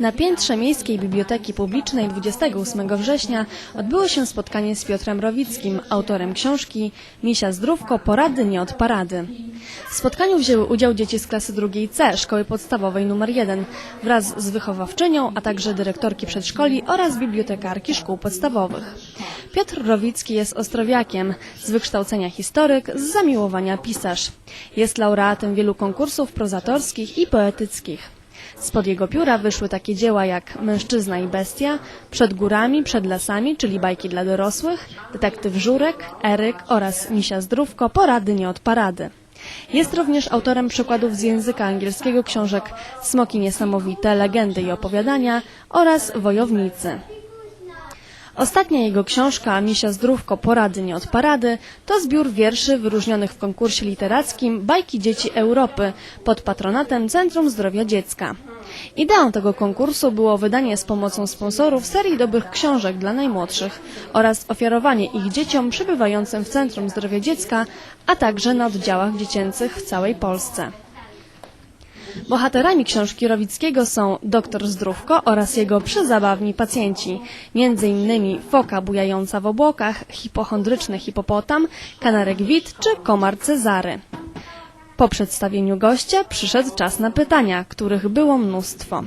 Na piętrze Miejskiej Biblioteki Publicznej 28 września odbyło się spotkanie z Piotrem Rowickim, autorem książki Misia Zdrówko, porady nie od parady. W spotkaniu wzięły udział dzieci z klasy drugiej C Szkoły Podstawowej nr 1 wraz z wychowawczynią, a także dyrektorki przedszkoli oraz bibliotekarki szkół podstawowych. Piotr Rowicki jest ostrowiakiem, z wykształcenia historyk, z zamiłowania pisarz. Jest laureatem wielu konkursów prozatorskich i poetyckich. Spod jego pióra wyszły takie dzieła jak Mężczyzna i bestia, Przed górami, przed lasami, czyli bajki dla dorosłych, Detektyw Żurek, Eryk oraz Misia Zdrówko, porady nie od parady. Jest również autorem przykładów z języka angielskiego książek Smoki Niesamowite, Legendy i Opowiadania oraz Wojownicy. Ostatnia jego książka Misia Zdrówko, porady nie od parady to zbiór wierszy wyróżnionych w konkursie literackim Bajki Dzieci Europy pod patronatem Centrum Zdrowia Dziecka. Ideą tego konkursu było wydanie z pomocą sponsorów serii dobrych książek dla najmłodszych oraz ofiarowanie ich dzieciom przebywającym w Centrum Zdrowia Dziecka, a także na oddziałach dziecięcych w całej Polsce. Bohaterami książki Rowickiego są doktor Zdrówko oraz jego przezabawni pacjenci, między innymi foka bujająca w obłokach, hipochondryczny hipopotam, kanarek wit czy komar Cezary. Po przedstawieniu gościa przyszedł czas na pytania, których było mnóstwo.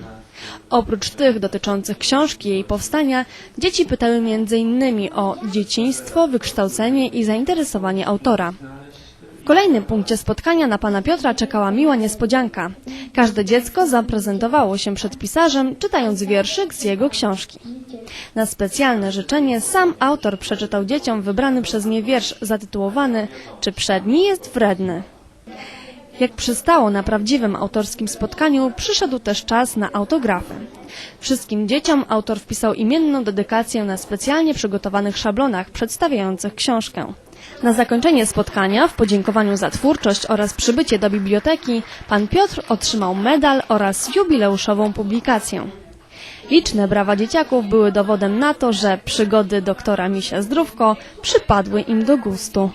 Oprócz tych dotyczących książki i jej powstania, dzieci pytały m.in. o dzieciństwo, wykształcenie i zainteresowanie autora. W kolejnym punkcie spotkania na pana Piotra czekała miła niespodzianka. Każde dziecko zaprezentowało się przed pisarzem, czytając wierszyk z jego książki. Na specjalne życzenie sam autor przeczytał dzieciom wybrany przez nie wiersz zatytułowany Czy przedni jest wredny? Jak przystało na prawdziwym autorskim spotkaniu, przyszedł też czas na autografy. Wszystkim dzieciom autor wpisał imienną dedykację na specjalnie przygotowanych szablonach przedstawiających książkę. Na zakończenie spotkania, w podziękowaniu za twórczość oraz przybycie do biblioteki, pan Piotr otrzymał medal oraz jubileuszową publikację. Liczne brawa dzieciaków były dowodem na to, że przygody doktora Misia Zdrówko przypadły im do gustu.